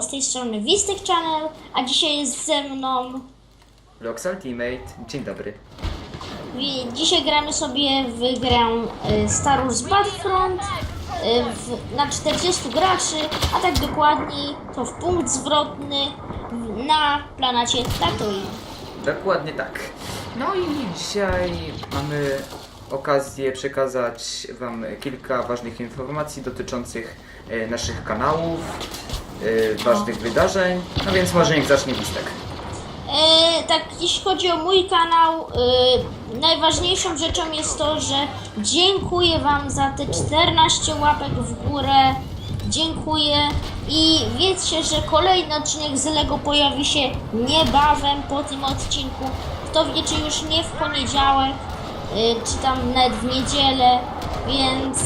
Z tej strony Wistek Channel, a dzisiaj jest ze mną... Lox Ultimate, dzień dobry. Dzisiaj gramy sobie w grę y, Star Wars Battlefront y, w, na 40 graczy, a tak dokładniej to w punkt zwrotny w- na planecie Tatooine. Dokładnie tak. No i dzisiaj mamy okazję przekazać Wam kilka ważnych informacji dotyczących e, naszych kanałów, e, ważnych wydarzeń. No więc może niech zacznie listek. E, tak, jeśli chodzi o mój kanał, e, najważniejszą rzeczą jest to, że dziękuję Wam za te 14 łapek w górę. Dziękuję i wiedzcie, że kolejny odcinek z Lego pojawi się niebawem po tym odcinku. Kto wie, czy już nie w poniedziałek, e, czy tam nawet w niedzielę, więc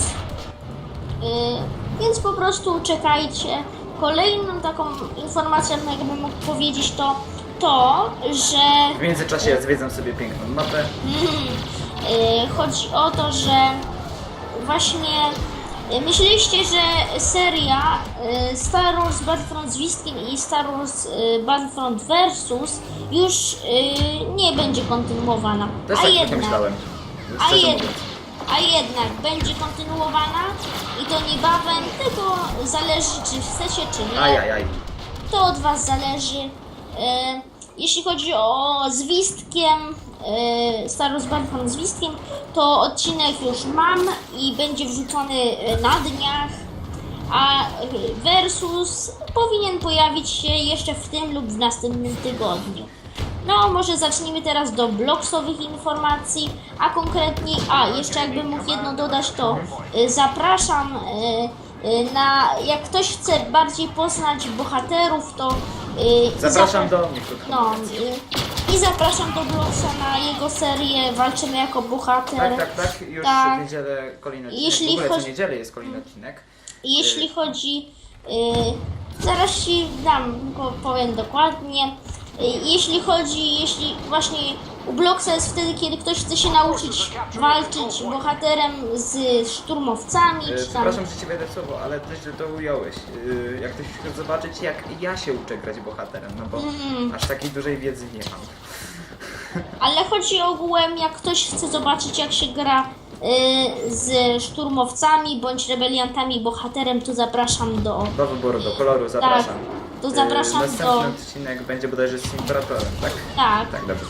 Y, Więc po prostu czekajcie. Kolejną taką informacją, jakbym mógł powiedzieć, to to, że W międzyczasie ja zwiedzam sobie piękną mapę. y, chodzi o to, że właśnie y, myśleliście, że seria y, Star Wars Battlefront z Wistkiem i Star Wars Battlefront Versus już nie będzie kontynuowana. Też A tak jednak, myślałem. a, jed, a jednak będzie kontynuowana i to niebawem, tylko zależy czy chcecie czy nie. Ajajaj. To od Was zależy. E, jeśli chodzi o zwistkiem, e, Star Wars Battlefront z Wistkiem, to odcinek już mam i będzie wrzucony e, na dniach. A Versus powinien pojawić się jeszcze w tym lub w następnym tygodniu. No, może zacznijmy teraz do bloksowych informacji, a konkretniej, a jeszcze jakbym mógł jedno dodać, to y, zapraszam y, y, na, jak ktoś chce bardziej poznać bohaterów, to y, Zapraszam zapra- do mnie, krótko no, y, i zapraszam do Bloksa na jego serię Walczymy jako bohater. Tak, tak, tak. Już Tak. w niedzielę kolejny odcinek. Jeśli w ogóle chodzi- co niedzielę jest kolejny odcinek. I Jeśli chodzi, y, zaraz Ci dam, po- powiem dokładnie. Y, jeśli chodzi, jeśli właśnie u Bloxa jest wtedy, kiedy ktoś chce się nauczyć walczyć bohaterem z szturmowcami, E, czy tam... Przepraszam, że Cię wejdę w słowo, ale też źle to ująłeś. E, Jak ktoś chce zobaczyć, jak ja się uczę grać bohaterem, no bo Mhm. aż takiej dużej wiedzy nie mam. Ale chodzi ogółem, jak ktoś chce zobaczyć, jak się gra y, z szturmowcami bądź rebeliantami bohaterem, to zapraszam do... Do wyboru, do koloru, zapraszam. To E, zapraszam Następny do- odcinek będzie bodajże z Imperatorem, tak? Tak, Tak, dobrze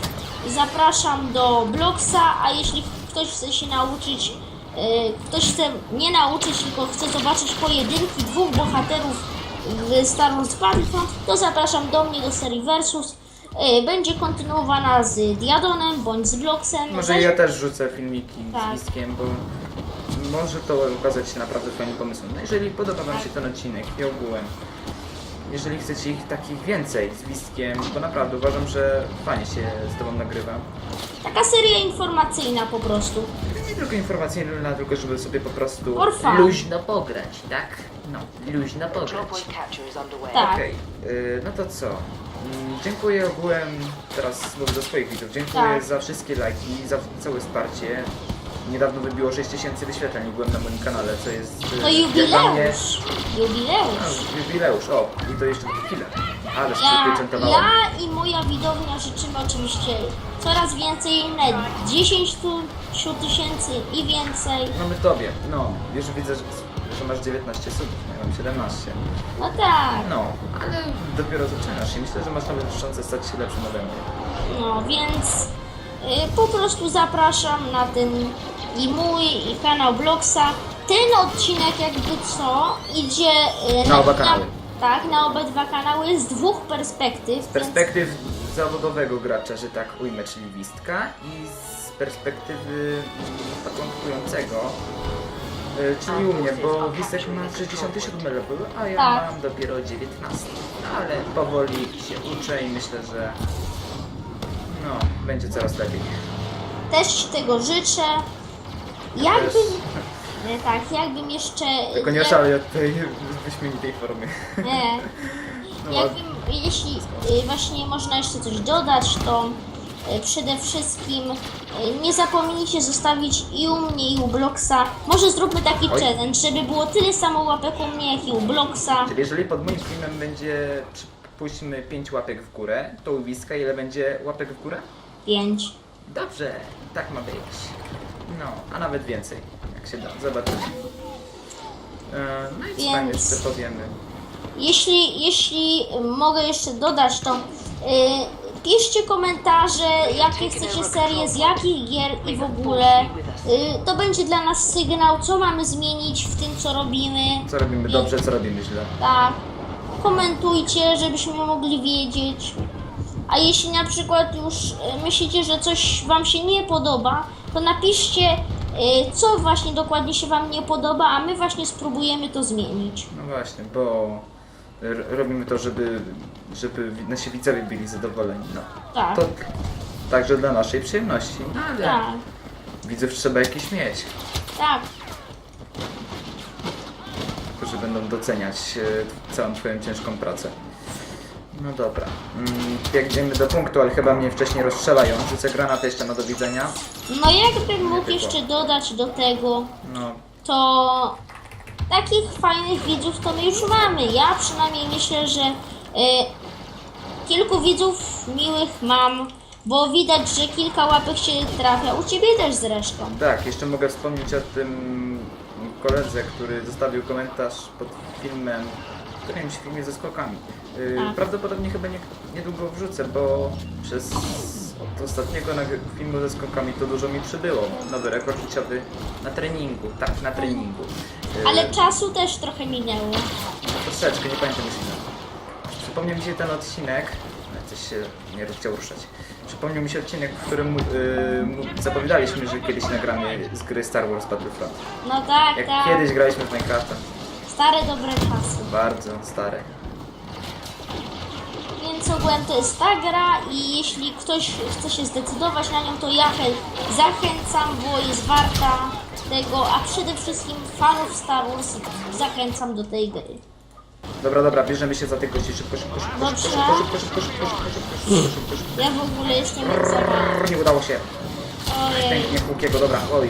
zapraszam do Blogsa, a jeśli ktoś chce się nauczyć, y, ktoś chce nie nauczyć, tylko chce zobaczyć pojedynki dwóch bohaterów w Star Wars Battlefront, to zapraszam do mnie do serii Versus. Y, Będzie kontynuowana z Diadonem bądź z Blogsem. Może ja też rzucę filmiki Tak. z Listkiem, bo może to okazać się naprawdę fajnym pomysłem. No jeżeli podoba Wam się ten odcinek i ogółem, jeżeli chcecie ich takich więcej z Listkiem, bo naprawdę uważam, że fajnie się z Tobą nagrywa. Taka seria informacyjna po prostu. Nie tylko informacyjna, tylko żeby sobie po prostu For fun. luźno pograć, tak? No, luźno pograć. Dropway capture is underway. Tak. Okej, y, no to co? Mm, Dziękuję ogółem, teraz mówię do swoich widzów, dziękuję Tak. za wszystkie lajki, za całe wsparcie. Niedawno wybiło 6000 wyświetleń, byłem na moim kanale, co jest... y, To mnie- jubileusz. Jubileusz. No, jubileusz, o, i to jeszcze chwilę. Ale Ja, ja i moja widownia życzymy oczywiście coraz więcej, nawet 10 tu- tysięcy i więcej. Mamy tobie, no, już widzę, że, że masz 19 subów, no, ja mam 17. No tak, No, ale dopiero zaczynasz i myślę, że masz nawet szansę stać się lepszym ode mnie. no więc y, po prostu zapraszam na ten i mój i kanał Blogsa. Ten odcinek jakby co idzie y, Na oba kanały. tak, na obydwa kanały z dwóch perspektyw. Z perspektyw zawodowego gracza, że tak ujmę, czyli Wistka i z perspektywy mm, początkującego, y, czyli u mnie, bo Wistek ma 67 level, a ja Tak. mam dopiero 19. Ale powoli się uczę i myślę, że no, będzie coraz lepiej. Też tego życzę. Jakbym, y, tak, jakbym jeszcze... Tylko nie jak- od tej wyśmienitej formy. Nie. No, Jakbym, jeśli y, właśnie można jeszcze coś dodać, to e, przede wszystkim e, nie zapomnijcie zostawić i u mnie i u Bloxa. Może zróbmy taki Oj. challenge, żeby było tyle samo łapek u mnie jak i u Bloxa. Czyli jeżeli pod moim filmem będzie, przypuśćmy, 5 łapek w górę, to u Wiska ile będzie łapek w górę? 5. Dobrze, tak ma być. No, a nawet więcej, jak się da, zobaczymy. E, No i co tam Więc- jeszcze powiemy? Jeśli, jeśli mogę jeszcze dodać, to y, piszcie komentarze, jakie chcecie serie, z jakich gier i w ogóle. Y, to będzie dla nas sygnał, co mamy zmienić w tym, co robimy. Co robimy I- dobrze, co robimy źle? Tak. Komentujcie, żebyśmy mogli wiedzieć. A jeśli na przykład już y, myślicie, że coś Wam się nie podoba, to napiszcie, y, co właśnie dokładnie się Wam nie podoba, a my właśnie spróbujemy to zmienić. No właśnie, bo r- robimy to, żeby, żeby wi- nasi widzowie byli zadowoleni. No. Tak. To także dla naszej przyjemności. No ale Tak, widzów trzeba jakiś mieć, tak. którzy będą doceniać e, całą twoją ciężką pracę. No dobra. Mm, biegniemy do punktu, ale chyba mnie wcześniej rozstrzelają. Rzucę granatę jeszcze na do widzenia. No jakbym mógł tylko. jeszcze dodać do tego, No, to takich fajnych widzów to my już mamy. Ja przynajmniej myślę, że y, kilku widzów miłych mam, bo widać, że kilka łapek się trafia. U ciebie też zresztą. tak, jeszcze mogę wspomnieć o tym koledze, który zostawił komentarz pod filmem, którymś filmie ze skokami. Yy, A. prawdopodobnie chyba nie, niedługo wrzucę, bo przez od ostatniego filmu ze skokami to dużo mi przybyło. Nowy rekord życiowy na treningu, tak, na treningu. Yy, Ale czasu też trochę minęło. Troszeczkę, nie pamiętam już ile. Przypomniał mi się ten odcinek, ale coś się nie chciał ruszać. Przypomniał mi się odcinek, w którym yy, mu- zapowiadaliśmy, że kiedyś nagramy z gry Star Wars Battlefront. No tak, Jak tak. kiedyś graliśmy w Minecrafta. Stare dobre czasy. Bardzo stare. Więc ogółem to jest ta gra i jeśli ktoś chce się zdecydować na nią, to ja zachęcam, bo jest warta tego, a przede wszystkim fanów Star Wars zachęcam do tej gry. Dobra, dobra, bierzemy się za tych gości. Szybko, szybko, szybko, szybko, Dobrze. szybko, szybko, szybko, szybko, szybko, szybko, szybko, szybko. Ja w ogóle jestem jak zawarty. Brrr, Nie udało się. Ojej. Pięknie Łukiego, dobra. Oj.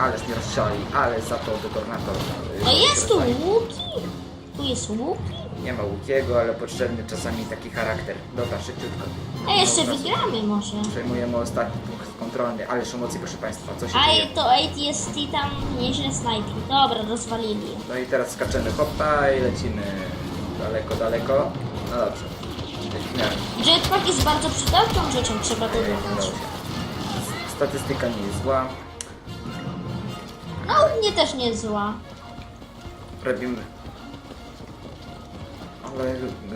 Ależ mnie rozstrzeli, ale za to detonator. No jest tu łuki. Tu jest łuk. Nie ma Łukiego, ale potrzebny czasami taki charakter. Dobra, szybciutko. A jeszcze Dobra, wygramy może. Przejmujemy ostatni punkt kontrolny, ależ emocje proszę Państwa, co się dzieje? A to ATST tam nieźle snajpi. Dobra, rozwalili. No i teraz skaczemy hopa i lecimy daleko, daleko. No dobrze. Miarę. Jetpack jest bardzo przydatną rzeczą, trzeba to dodać. się. Statystyka nie jest zła. No, u mnie też nie zła. Robimy. Ale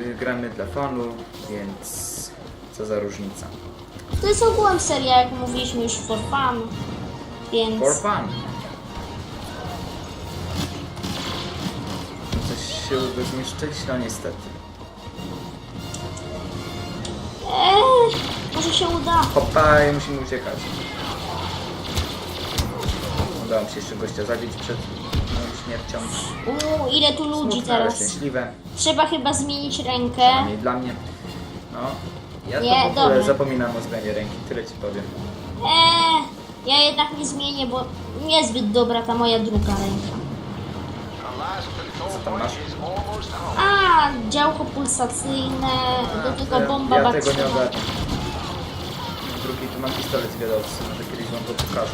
y, gramy dla fanu, więc co za różnica. To jest ogółem seria, jak mówiliśmy już for fun. Więc... For fun. Coś się uda zniszczyć? No niestety. Eee, może się uda. Hopa i musimy uciekać. Udało mi się jeszcze gościa zabić przed moją śmiercią. Uuu, ile tu ludzi Smutne, ale teraz. szczęśliwe. Trzeba chyba zmienić rękę. Przynajmniej dla mnie. No. Ja Nie, to w ogóle dobra. zapominam o zmianie ręki, tyle ci powiem. Eee, ja jednak nie zmienię, bo niezbyt dobra ta moja druga ręka. Co tam masz? A, działko pulsacyjne, do tego bomba ja tego nie ogarnę. Drugi, tu mam pistolet zwiadowcy, może kiedyś wam to pokażę.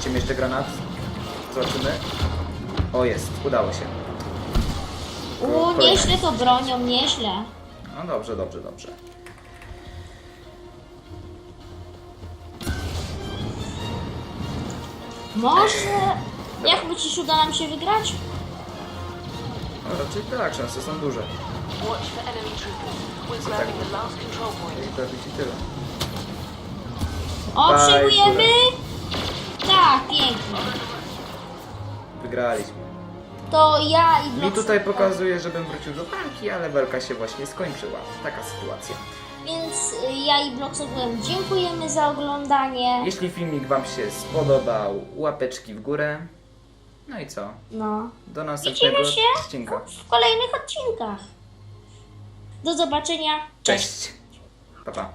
Rzucimy jeszcze granat. Zobaczymy. O jest, udało się. Uuu, Kolejna. nieźle to bronią, nieźle. No dobrze, dobrze, dobrze. Może... Jak myślisz, uda nam się wygrać? No raczej tak, szanse są duże. Watch for enemy troopers. We're grabbing the last control point. I to i tyle. O, Bye, przejmujemy? Tak, pięknie. Wygraliśmy. To ja i Mi Blox... tutaj pokazuje, żebym wrócił do banki, ale walka się właśnie skończyła. Taka sytuacja. Więc y, ja i Blox ogółem dziękujemy za oglądanie. Jeśli filmik Wam się spodobał, łapeczki w górę. No i co? No. Do następnego Widzimy się odcinka. w kolejnych odcinkach. Do zobaczenia. Cześć. Pa, pa.